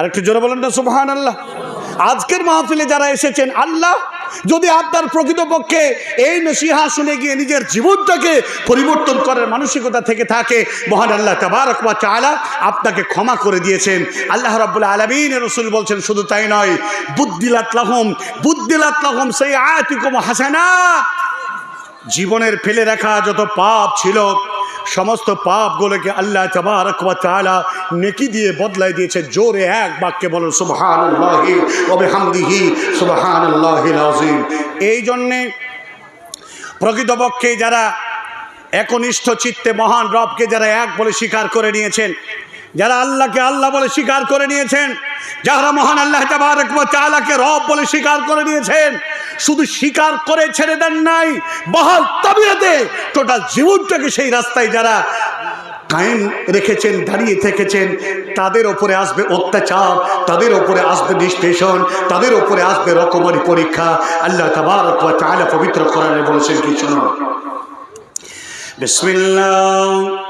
আর একটু জোরে বলেন না সুবহান আল্লাহ আজকের মাহফিলে যারা এসেছেন, আল্লাহ যদি আপনার প্রকৃতপক্ষে এই নসিহা শুনে গিয়ে নিজের জীবনটাকে পরিবর্তন করার মানসিকতা থেকে থাকে, মহান আল্লাহ তাবারক ওয়া তাআলা আপনাকে ক্ষমা করে দিয়েছেন। আল্লাহ রাব্বুল আলামিন রসুল বলছেন, শুধু তাই নয় বুদ্দিলাত লাহুম বুদ্দিলাত লাহুম সাইয়াতিকুম হাসানাত। জীবনের ফেলে রাখা যত পাপ ছিল সমস্ত পাপগুলোকে আল্লাহ তাআলা নেকি দিয়ে বদলাই দিয়েছে। জোরে এক বাক্যে বলুন সুবহানাল্লাহিল আযীম। এই জন্যে প্রকৃতপক্ষে যারা একনিষ্ঠ চিত্তে মহান রবকে যারা এক বলে স্বীকার করে নিয়েছেন যারা আল্লাহকে আল্লাহ বলে স্বীকার করে নিয়েছেন, যারা মহান আল্লাহ তাআলাকে রব বলে স্বীকার করে নিয়েছেন, শুধু স্বীকার করে ছেড়ে দেন নাই, বহাল তবিয়তে টোটাল জীবনটাকে সেই রাস্তায় যারা কায়েম রেখেছেন, দাঁড়িয়ে থেকেছেন, তাদের ওপরে আসবে অত্যাচার, তাদের ওপরে আসবে নিষ্পেষণ, তাদের ওপরে আসবে রকমারি পরীক্ষা। আল্লাহ তাআলা পবিত্র কোরআনে বলেছেন কি শুনুন বিসমিল্লাহ।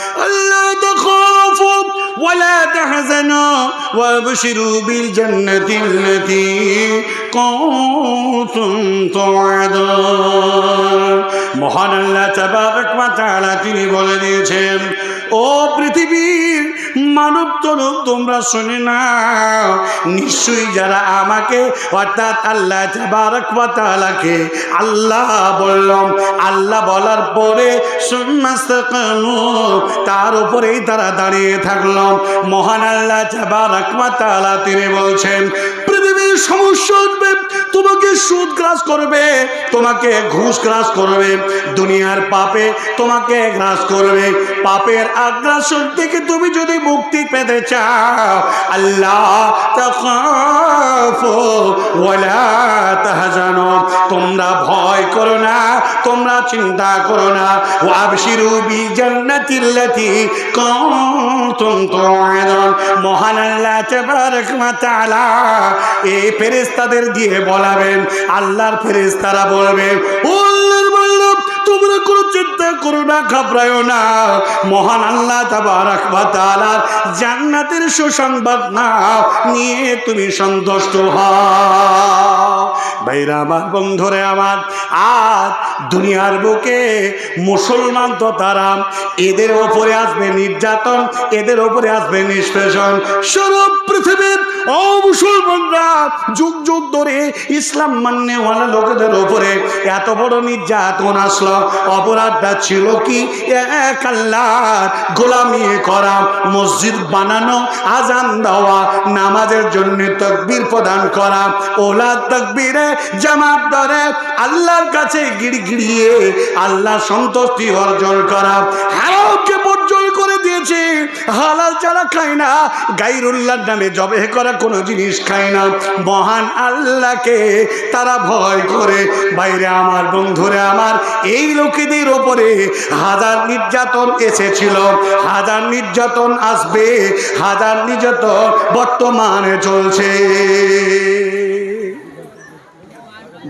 ولا تحزنوا وابشروا بالجنة التي كنتم توعدون মহান আল্লাহ তাবারক ওয়া তাআলা তিনি বলে দিয়েছেন ও পৃথিবীর মানব তরুণ তোমরা শুনে না নিশ্চয়ই যারা আমাকে, অর্থাৎ আল্লাহ তাআলাকে আল্লাহ বললাম, আল্লাহ বলার পরে তার উপরেই তারা দাঁড়িয়ে থাকলাম মহান আল্লাহ তাআলা তিনি বলছেন, পৃথিবীর সমস্যা তোমাকে সুদ গ্রাস করবে, তোমাকে ঘুষ গ্রাস করবে, দুনিয়ার পাপে তোমাকে গ্রাস করবে পাপের আগ্রাসন থেকে তুমি যদি মুক্তি পেতে চাও, আল্লাহ তোমরা ভয় করো না, তোমরা চিন্তা করো না। মহান আল্লাহ এই ফেরেশতাদের দিয়ে বলাবেন, আল্লাহর ফেরেশতারা বলবেন তোমরা কোনো চিন্তা করো না, ঘাবড়ায়ো না। মহান আল্লাহ তাবারক তাআলার জান্নাতের সুসংবাদ নাও নিয়ে তুমি সন্তুষ্ট হও। ভাইরা আমার, বন্ধুরে আমার, আজ দুনিয়ার বুকে মুসলমান তো তারা, এদের ওপরে আসবে নির্যাতন, এদের ওপরে আসবে নিষ্পেষণ। সারা পৃথিবীর ও মুসলমানরা, যুগ যুগ ধরে ইসলাম লোকেদের ওপরে এত বড় নির্যাতন অপরাধটা ছিল কি? এক গোলামি করা, মসজিদ বানানো, আজান দেওয়া, নামাজের জন্য তকবির প্রদান করা ওলা তকবীরে জামাত ধরে, আল্লাহর কাছে গিড়গিড়িয়ে আল্লাহ সন্তুষ্টি অর্জন করা। হালাল যারা খায় না। গাইরুল্লাহর নামে জবে করা কোনো জিনিস খায় না। মহান আল্লাহকে তারা ভয় করে। বাইরে আমার বন্ধুরে, আমার এই লোকেদের ওপরে হাজার নির্যাতন এসেছিল। হাজার নির্যাতন আসবে। হাজার নির্যাতন বর্তমানে চলছে।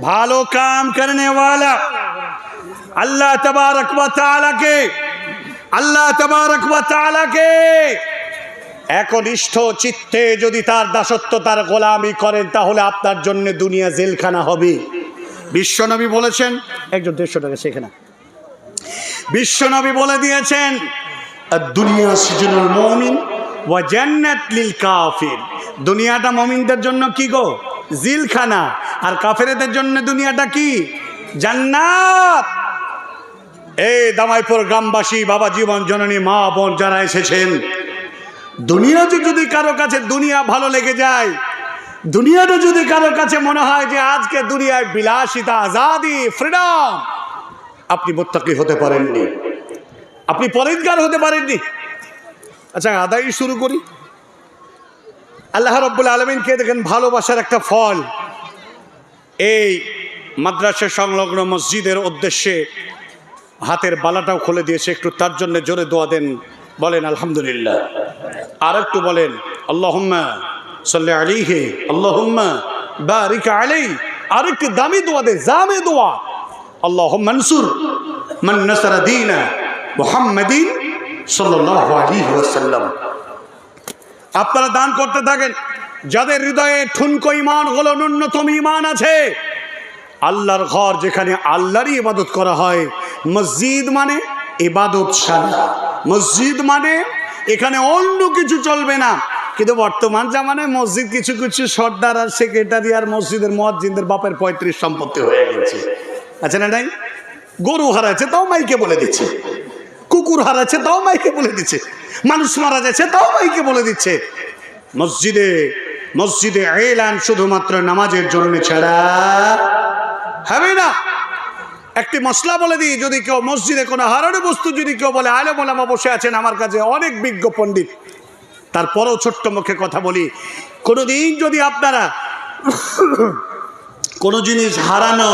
ভালো কাম করনেওয়ালা আল্লাহ তবারক তালা কে আল্লাহ তাআলাকে একনিষ্ঠ চিত্তে যদি তার দাসত্ব তার গোলামি করেন, তাহলে আপনার জন্য দুনিয়া জেলখানা হবে। বিশ্বনবী বলেছেন, একজন দেড়শো টাকা সেখানে বিশ্বনবী বলে দিয়েছেন দুনিয়া সিজনুল মমিন ওয়া জান্নাত লিল কাফির। দুনিয়াটা মমিনদের জন্য কি গো? জিলখানা। আর কাফেরেদের জন্য দুনিয়াটা কি? জান্নাত। এই দামাইপুর গ্রামবাসী, বাবা জীবন জননী, মা বোন যারা এসেছেন, দুনিয়াতে যদি কারও কাছে দুনিয়া ভালো লেগে যায় দুনিয়াটা যদি কারও কাছে মনে হয় যে আজকে দুনিয়ায় বিলাসিতা, আজাদি ফ্রিডম আপনি মোত্তাকি হতে পারেননি। আপনি পরিষ্কার হতে পারেননি। আচ্ছা আদায় শুরু করি। আল্লাহ রব্বুল আলমিনকে দেখেন, ভালোবাসার একটা ফল। এই মাদ্রাসা সংলগ্ন মসজিদের উদ্দেশ্যে হাতের বালাটাও খুলে দিয়েছে, একটু তার জন্য জোরে দোয়া দেন, বলেন, আলহামদুলিল্লাহ। আর একটু বলেন, আল্লাহুম্মা সাল্লি আলাইহি, আল্লাহুম্মা বারিক আলাই আর একটু দামি দোয়া দে জামে দোয়া, আল্লাহুম্মা আনসুর মান মুহাম্মাদিন ওয়াসাল্লাম। আপনারা দান করতে থাকেন, যাদের হৃদয়ে ঠুনকো ইমান হলো ন্যূনতম ইমান আছে, আল্লাহর ঘর যেখানে আল্লাহরই ইবাদত করা হয় মসজিদ মানে ইবাদত সারা মসজিদ মানে এখানে অন্য কিছু চলবে না। কিন্তু বর্তমান জামানায় মসজিদ কিছু কিছু সর্দার আর সেক্রেটারি আর মসজিদের মসজিদের বাপের পঁয়ত্রিশ সম্পত্তি হয়ে গেছে। আছে না নাই? গরু হারাচ্ছে তাও মাইকে বলে দিচ্ছে। কুকুর হারাচ্ছে তাও মাইকে বলে দিচ্ছে। মানুষ মারা যাচ্ছে, তাও মাইকে বলে দিচ্ছে। মসজিদে মসজিদে এলান শুধুমাত্র নামাজের জন্য ছাড়া হবে না। একটি মশলা বলে দিই, যদি কেউ মসজিদে কোনো হারানো বস্তু যদি কেউ বলে আলে মোলামা বসে আছেন আমার কাছে অনেক বিজ্ঞ পণ্ডিত। তারপরেও ছোট্ট মুখে কথা বলি কোনো দিন যদি আপনারা কোনো জিনিস হারানো,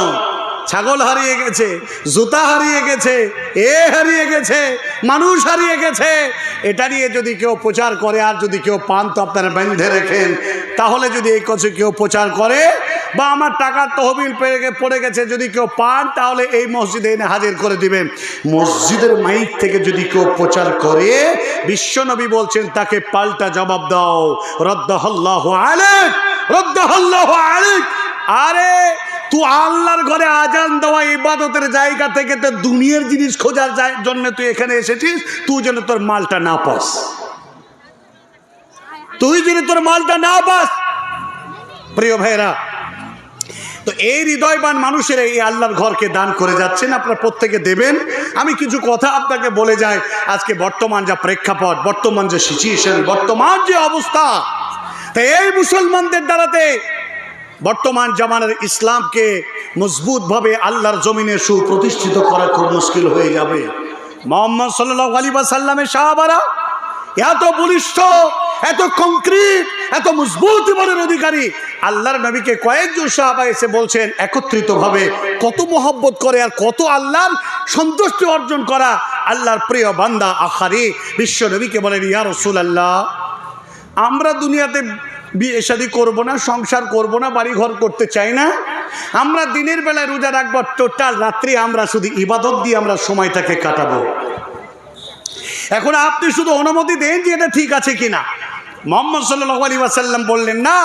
ছাগল হারিয়ে গেছে, জুতা হারিয়ে গেছে, এ হারিয়ে গেছে, মানুষ হারিয়ে গেছে, এটা নিয়ে যদি কেউ প্রচার করে, আর যদি কেউ পান তো আপনারা বেঁধে রেখেন, তাহলে যদি এই কথা কেউ প্রচার করে বা আমার টাকার তহবিল পড়ে গেছে, যদি কেউ পান, তাহলে এই মসজিদে এনে হাজির করে দিবেন। মসজিদের মাইক থেকে যদি কেউ প্রচার করে, বিশ্বনবী বলছেন, তাকে পাল্টা জবাব দাও। রদ্দাহল্লাহ আলেক রদ্দাহল্লাহ আলেক আরে, তুই আল্লাহর ঘরে আজান দেওয়া ইবাদতের জায়গা থেকে তো দুনিয়ার জিনিস খোঁজার জন্য তুই এখানে এসেছিস, তুই যেন তোর মালটা না পাস। তুই যেন তোর মালটা না পাস, প্রিয় ভাইরা তো এই হৃদয়বান মানুষের এই আল্লাহর ঘরকে দান করে যাচ্ছেন, আপনারা প্রত্যেকে দেবেন। আমি কিছু কথা আপনাকে বলে যাই, আজকে বর্তমান যা প্রেক্ষাপট, বর্তমান যে সিচুয়েশন বর্তমান যে অবস্থা, তো এই মুসলমানদের দ্বারাতে বর্তমান জামানের ইসলামকে মজবুতভাবে আল্লাহর জমিনে সুপ্রতিষ্ঠিত করা খুব মুশকিল হয়ে যাবে। মোহাম্মদ সাল্লাহ আলী সাল্লামের সাহাবারা এত বলিষ্ঠ এত কংক্রিট এত মজবুত ইমানের অধিকারী। আল্লাহর নবীকে কয়েকজন সাহাবা এসে বলছেন, একত্রিতভাবে কত মহব্বত করে আর কত আল্লাহর সন্তুষ্টি অর্জন করা আল্লাহর প্রিয় বান্দা, আখারি, বিশ্ব নবীকে বলেন, ইয়া রসুল আল্লাহ আমরা দুনিয়াতে বিয়ে শাদি করব না, সংসার করব না বাড়ি ঘর করতে চাই না। আমরা দিনের বেলায় রোজা রাখব, টোটাল রাত্রি আমরা শুধু ইবাদত দিয়ে আমরা সময়টাকে কাটাবো। এখন আপনি শুধু অনুমতি দেন যে এটা ঠিক আছে কিনা। মোহাম্মদ সাল্লাহ আলী ওয়াসাল্লাম বললেন, না,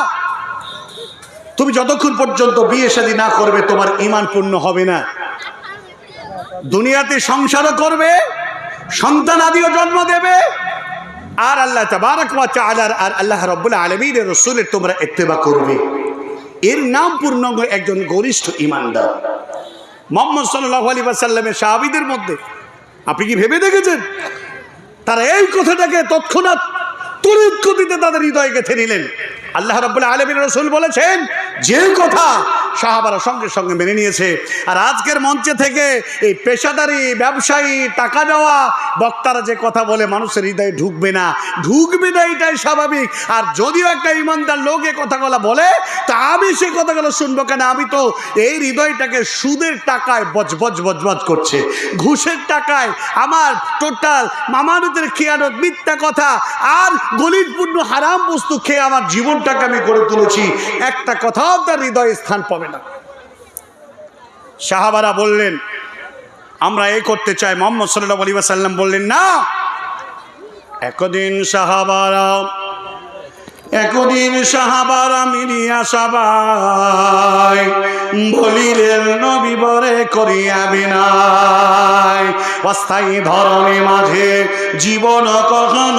তুমি যতক্ষণ পর্যন্ত বিয়ে শাদী না করবে, তোমার ইমান পূর্ণ হবে না। দুনিয়াতে সংসারও করবে, সন্তান আদিও জন্ম দেবে, আর আল্লাহ তাআলার আর আল্লাহ রাব্বুল আলামিনের রাসূলের তোমরা ইত্তেবা করবে। এর নাম পূর্ণাঙ্গ একজন গরিষ্ঠ ইমানদার মোহাম্মদ সাল্লাহ আলাইহি ওয়াসাল্লামের সাহাবীদের মধ্যে, আপনি কি ভেবে দেখেছেন? তারা এই কথাটাকে তৎক্ষণাৎ তড়িৎ দিতে তাদের হৃদয় গেথে নিলেন আল্লাহ রব্বুল আলমিন রসুল বলেছেন যে কথা সাহাবারা সঙ্গে সঙ্গে মেনে নিয়েছে। আর আজকের মঞ্চে থেকে এই পেশাদারি ব্যবসায়ী টাকা দেওয়া বক্তারা যে কথা বলে, মানুষের হৃদয়ে ঢুকবে না। ঢুকবে না, এটাই স্বাভাবিক। আর যদিও একটা ইমানদার লোক এ কথাগুলো বলে, তা আমি সে কথাগুলো শুনব কেন? আমি তো এই হৃদয়টাকে সুদের টাকায় বজবজ বজবজ করছে। ঘুষের টাকায় আমার টোটাল মামানুদের খেয়ানত মিথ্যা কথা আর গলিতপূর্ণ হারাম বস্তু খেয়ে আমার জীবনটাকে আমি গড়ে তুলেছি। একটা কথাও তার হৃদয়ে স্থান পাবে না। সাহাবারা বললেন, আমরা এই করতে চাই। মোহাম্মদ সাল্লাহ আলী সাল্লাম বললেন, না। একদিন সাহাবারা একদিন সাহাবারা মিলিয়া সবাই বলিলেন, নবী বরে করিয়া বিনাই অস্থায়ী ধরনে মাঝে জীবন কখন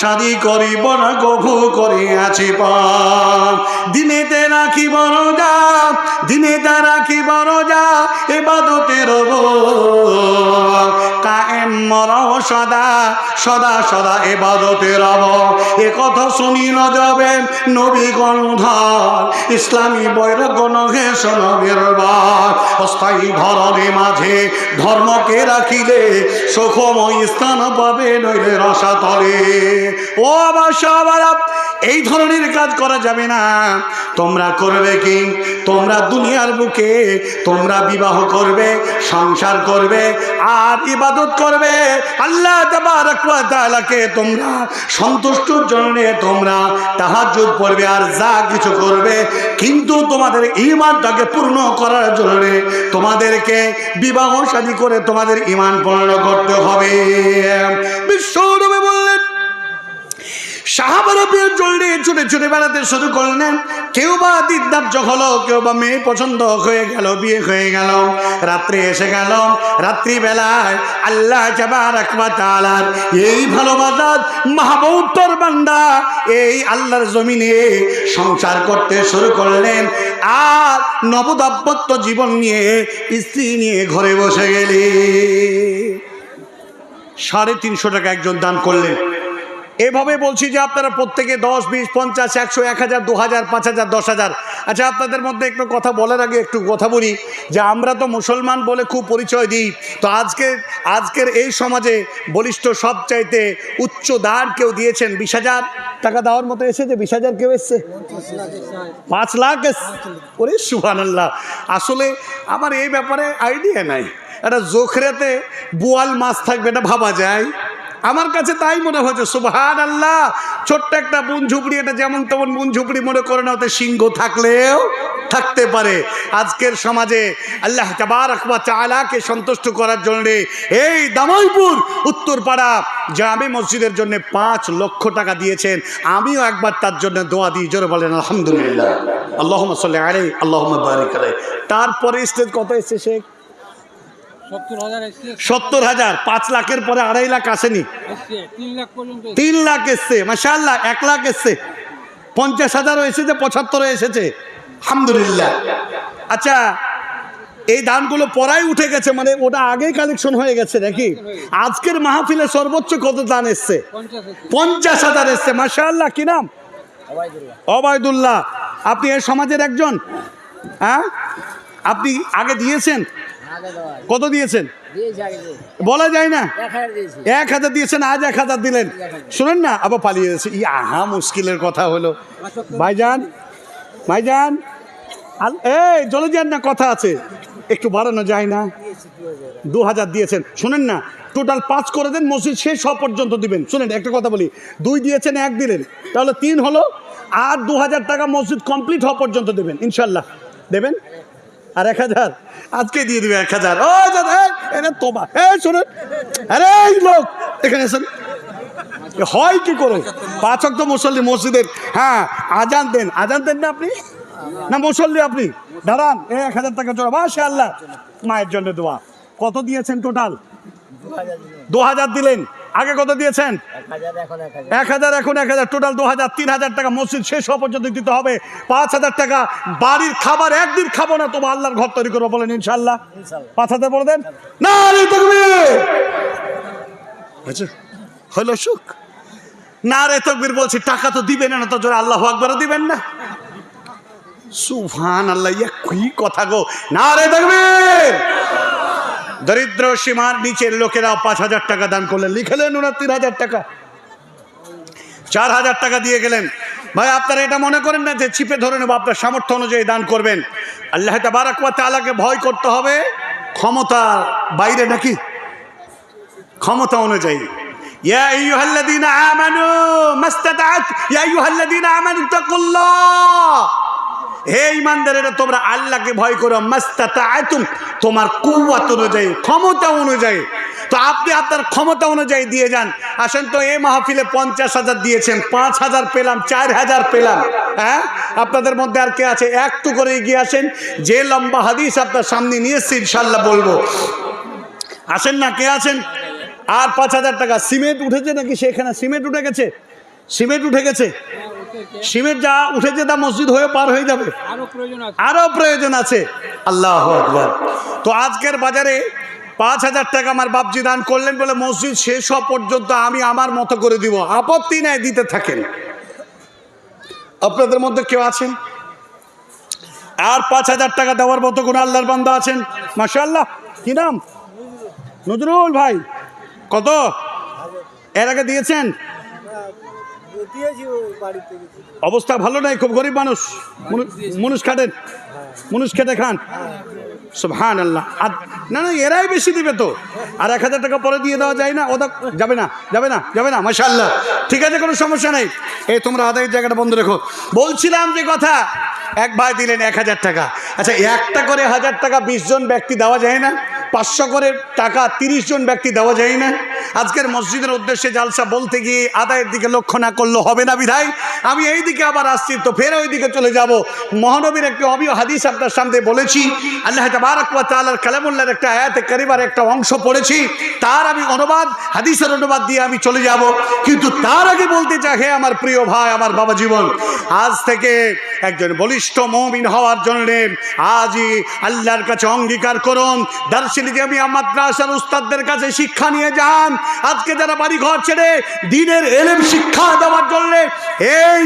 শাদি করিব না, গভু করিয়াছি যা দিনেতে কি বড় যা এবাদতের কায়েম মর সদা সদা সদা এবাদতে রব এ কথা শুনিল যাবে নবী গন্ধর ইসলামী বৈরাগ্য নহে সনবের বার। অস্থায়ী ধরনে মাঝে ধর্মকে রাখিলে সুখময় স্থান পাবে নইলে রসাতলে ও আবার সবার এই ধরনের কাজ করা যাবে না। তোমরা করবে কি? তোমরা দুনিয়ার বুকে তোমরা বিবাহ করবে, সংসার করবে, আর ইবাদত করবে। আল্লাহ তালাকে তোমরা সন্তুষ্টর জন্য তোমরা তাহাজ্জুদ পড়বে আর যা কিছু করবে। কিন্তু তোমাদের ইমানটাকে পূর্ণ করার জন্য তোমাদেরকে বিবাহ সাদী করে তোমাদের ইমান পূর্ণ করতে হবে। বিশ্বরূপে বললেন সাহাবারবের জন্যে ছুটে ছুটে বেড়াতে শুরু করলেন। কেউ বা দিদার্য হলো কেউ বা মেয়ে পছন্দ হয়ে গেল, বিয়ে হয়ে গেল। রাত্রি এসে গেল, রাত্রিবেলায় আল্লাহ তালার এই ভালোবাসার মাহবুবতর বান্দা, এই আল্লাহর জমিনে সংসার করতে শুরু করলেন। আর নবদাম্পত্য জীবন নিয়ে স্ত্রী নিয়ে ঘরে বসে গেলি। সাড়ে তিনশো টাকা একজন দান করলেন। এভাবে বলছি যে আপনারা প্রত্যেকে দশ, বিশ, পঞ্চাশ, একশো, এক হাজার, দু হাজার, পাঁচ হাজার, দশ হাজার। আচ্ছা আপনাদের মধ্যে একটু কথা বলার আগে একটু কথা বলি যে আমরা তো মুসলমান বলে খুব পরিচয় দিই। তো আজকে, আজকের এই সমাজে বলিষ্ঠ সবচাইতে উচ্চ দান কেউ দিয়েছেন বিশ হাজার? টাকা দেওয়ার মতো এসেছে? বিশ হাজার কেউ এসছে? পাঁচ লাখ ওরে সুহান আল্লাহ আসলে আমার এই ব্যাপারে আইডিয়া নাই। একটা জোখরেতে বোয়াল মাছ থাকবে, এটা ভাবা যায়। আমার কাছে তাই মনে হয়েছে সুবহান আল্লাহ ছোট্ট একটা বুন ঝুপড়ি, এটা যেমন তেমন বুন ঝুপড়ি মনে করে না, ওতে সিংহ থাকলেও থাকতে পারে। আজকের সমাজে আল্লাহ তাবারকবা চালাকে সন্তুষ্ট করার জন্য এই দামইপুর, উত্তরপাড়া জামে মসজিদের জন্য পাঁচ লক্ষ টাকা দিয়েছেন। আমিও একবার তার জন্য দোয়া দিই, জোরে বলেন, আলহামদুলিল্লাহ। আল্লাহ আরে আল্লাহ তারপরে স্টেজ কত এসছে? শেখ সত্তর হাজার পাঁচ লাখের পরে আড়াই লাখ আসেনি। তিন লাখ এসছে। মাসাল্লাহ এক লাখ এসছে। পঞ্চাশ হাজারও এসেছে পঁচাত্তরও এসেছে। আলহামদুলিল্লাহ। আচ্ছা এই দানগুলো পরাই উঠে গেছে মানে ওটা আগেই কালেকশন হয়ে গেছে নাকি? আজকের মাহফিলে সর্বোচ্চ কত দান এসছে? পঞ্চাশ হাজার এসছে মাসাল্লাহ কি নাম? অবায়দুল্লাহ আপনি এই সমাজের একজন হ্যাঁ? আপনি আগে দিয়েছেন কত দিয়েছেন? বলা যায় না? এক হাজার দিয়েছেন আজ এক হাজার দিলেন। শুনেন না আবার পালিয়ে গেছে ই আহা মুশকিলের কথা হলো। ভাইজান ভাইজান। এই চলে যান না কথা আছে। একটু বাড়ানো যায় না। দু হাজার দিয়েছেন। শুনেন না টোটাল পাঁচ করে দেন মসজিদ শেষ হওয়া পর্যন্ত দিবেন। শুনেন একটা কথা বলি দুই দিয়েছেন এক দিলেন। তাহলে তিন হলো আর দু হাজার টাকা মসজিদ কমপ্লিট হওয়া পর্যন্ত দেবেন ইনশাল্লাহ। দেবেন? আর এক হাজার। আজকে দিয়ে দিবে এক হাজার। ও এটা তোমা। হ্যাঁ শুনুন। আরে লোক, এখানে এসেন হয় কি করে? পাঁচক তো মুসল্লি মসজিদের। হ্যাঁ আজান দেন। আজান দেন না আপনি? না, মুসল্লি আপনি? দাঁড়ান এ এক হাজার টাকা চলো মাসে আল্লাহ মায়ের জন্য দোয়া। কত দিয়েছেন টোটাল দু হাজার দিলেন। আগে কত দিয়েছেন? এক হাজার এখন এক হাজার। টোটাল দু হাজার। তিন হাজার টাকা মসজিদ শেষ হওয়া পর্যন্ত দিতে হবে। পাঁচ হাজার টাকা বাড়ির খাবার একদিন খাব না তোমার আল্লাহর ঘর তৈরি করব বলেন ইনশাল্লাহ পাঁচ হাজার বলে দেন। না আচ্ছা হলো সুখ। না রে তকবির বলছি টাকা তো দিবেন না তো জোরে আল্লাহ আকবারও দিবেন না। সুফান আল্লাহ ইয়া কি কথা গো। না রে তকবীর! দরিদ্র সীমার নিচের লোকেরা পাঁচ হাজার টাকা দান করলেন লিখেলেন ওনার তিন হাজার টাকা চার হাজার টাকা দিয়ে গেলেন ভাই আপনারা এটা মনে করেন না যে চিপে ধরে নেবো আপনার সামর্থ্য অনুযায়ী দান করবেন আল্লাহ তাবারাকুয়া তালাকে ভয় করতে হবে ক্ষমতা বাইরে নাকি ক্ষমতা অনুযায়ী يا أيها الذين آمنوا ما استطعت يا أيها الذين آمنوا اتقوا الله হে ইমানদারেরা, তোমরা আল্লাহকে ভয় করো, মাস্তাতাআতুম, তোমার কুওয়াত অনুযায়ী, ক্ষমতা অনুযায়ী। তো আপনি আপনার ক্ষমতা অনুযায়ী দিয়ে যান। আসেন তো এই মাহফিলে পঞ্চাশ হাজার দিয়েছেন, পাঁচ হাজার পেলাম, চার হাজার পেলাম হ্যাঁ? আপনাদের মধ্যে আর কে আছে? একটু করে এগিয়ে আসেন, যে লম্বা হাদিস আপনার সামনে নিয়ে এসছি ইনশাল্লাহ বলব। আসেন না, কে আছেন? আর পাঁচ হাজার টাকা। সিমেন্ট উঠেছে নাকি সেখানে? সিমেন্ট উঠে গেছে? সিমেন্ট উঠে গেছে? সিমেন্ট যা উঠেছে তা মসজিদ হয়ে পার হয়ে যাবে। আরও প্রয়োজন আছে। আরও প্রয়োজন আছে। আল্লাহ আকবর। তো আজকের বাজারে পাঁচ হাজার টাকা আমার বাপজি দান করলেন বলে মসজিদ শেষ হওয়া পর্যন্ত আমি আমার মতো করে দিব। আপত্তি নেয় দিতে থাকেন। আপনাদের মধ্যে কেউ আছেন? আর পাঁচ হাজার টাকা দেওয়ার মতো কোনো আল্লাহর বান্ধব আছেন? মাশাল্লাহ কি নাম? নজরুল ভাই। কত? এর আগে দিয়েছেন? অবস্থা ভালো নাই, খুব গরিব মানুষ। মুনু- মুনুষ খাটেন। মুনুষ খেটে খান। সুবহান আল্লাহ আর, না না, এরাই বেশি দেবে তো। আর এক হাজার টাকা পরে দিয়ে দেওয়া যায় না, ওটা যাবে না যাবে না যাবে না মাশাল্লাহ ঠিক আছে, কোনো সমস্যা নেই। এই তোমরা আদায়ের জায়গাটা বন্ধ রেখো। বলছিলাম যে কথা, এক ভাই দিলেন এক হাজার টাকা। আচ্ছা একটা করে হাজার টাকা বিশ জন ব্যক্তি দেওয়া যায় না? পাঁচশো করে টাকা তিরিশ জন ব্যক্তি দেওয়া যায় না। আজকের মসজিদের উদ্দেশ্যে জালসা বলতে গিয়ে আদায়ের দিকে লক্ষ্য না করলে হবে না বিধায়। আমি এই দিকে আবার আসছি, তো ফের ওই দিকে চলে যাব। মহানবীর একটি অবিয় হাদিস আপনার সামনে বলেছি। আল্লাহ তাবারক ওয়া তাআলার কালামুল্লাহর একটা আয়াতে কারিমার একটা অংশ পড়েছি। তার আমি অনুবাদ, হাদিসের অনুবাদ দিয়ে আমি চলে যাব। কিন্তু তার আগে বলতে চাই, হে আমার প্রিয় ভাই, আমার বাবা জীবন, আজ থেকে একজন বলিষ্ঠ মমিন হওয়ার জন্য আজই আল্লাহর কাছে অঙ্গীকার করুন দার্শনিক আমি মাদ্রাসার উস্তাদদের কাছে শিক্ষা নিয়ে যান। আজকে যারা বাড়ি ঘর ছেড়ে দিনের এলেম শিক্ষা দেওয়ার জন্য এই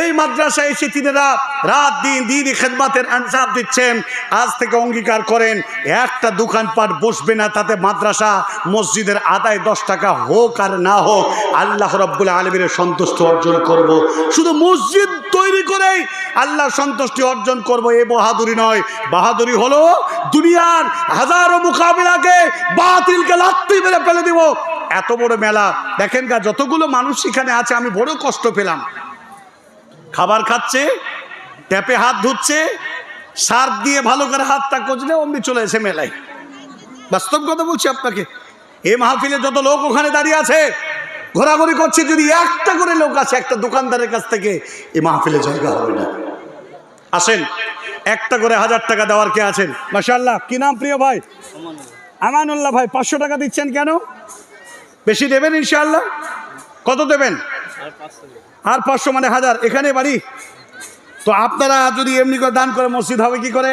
এই মাদ্রাসায় এসে তিনারা রাত দিন দিন খেদমাতের আনসার দিচ্ছেন। আজ থেকে অঙ্গীকার করেন, একটা দোকানপাট বসবে না, তাতে মাদ্রাসা মসজিদের আদায় দশ টাকা হোক আর না হোক, আল্লাহ রব্বুল আলমীর সন্তুষ্ট অর্জন করব। শুধু মসজিদ তৈরি করেই আল্লাহ সন্তুষ্টি অর্জন করব, এ বাহাদুরি নয়। বাহাদুরি হলো দুনিয়ার হাজারো মোকাবিলাকে বাতিলকে লাত্তি মেরে ফেলে দিব। এত বড় মেলা। দেখেন যতগুলো মানুষ এখানে আছে, আমি বড় কষ্ট পেলাম। খাবার খাচ্ছে ট্যাপে হাত ধুচ্ছে সার্ফ দিয়ে ভালো করে হাতটা কচলে অমনি চলে এসে মেলায়। বাস্তব কথা বলছি আপনাকে, এ মাহফিলে যত লোক ওখানে দাঁড়িয়ে আছে, ঘোরাঘুরি করছে, যদি একটা করে লোক আছে, একটা দোকানদারের কাছ থেকে এ মাহফিলে জায়গা হবে না। আসেন, একটা করে হাজার টাকা দেওয়ার কে আছেন? মাশাল্লাহ কি নাম প্রিয় ভাই? আমানুল্লাহ ভাই, পাঁচশো টাকা দিচ্ছেন কেন? বেশি দেবেন ইনশাআল্লাহ? কত দেবেন? আর পাঁচশো মানে হাজার। এখানে বাড়ি? তো আপনারা যদি এমনি করে দান করে মসজিদ হবে কি করে?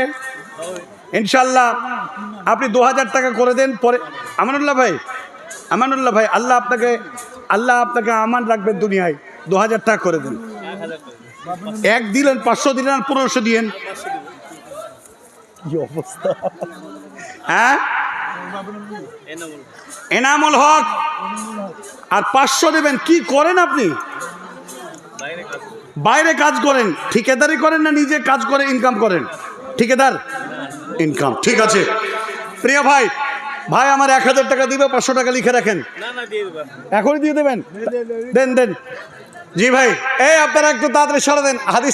ইনশাল্লাহ আপনি দু হাজার টাকা করে দেন, পরে আমানুল্লাহ ভাই আমানুল্লাহ ভাই, আল্লাহ আপনাকে আল্লাহ আপনাকে আমান রাখবেন দুনিয়ায়। দু হাজার টাকা করে দেন। এক দিলেন, পাঁচশো দিলেন, আর পনেরোশো দিলেন কি অবস্থা? হ্যাঁ? এনামুল হক। আর পাঁচশো দেবেন, কি করেন আপনি? বাইরে কাজ করেন ঠিকাদারি করেন না নিজে কাজ করে ইনকাম করেন? ঠিকাদার? ইনকাম ঠিক আছে। প্রিয় ভাই ভাই আমার এক হাজার টাকা দিবে পাঁচশো টাকা লিখে রাখেন। এখনই দিয়ে দেবেন? দেন দেন। জি ভাই এই আপনারা একটু তাড়াতাড়ি সারা দেন হাদিস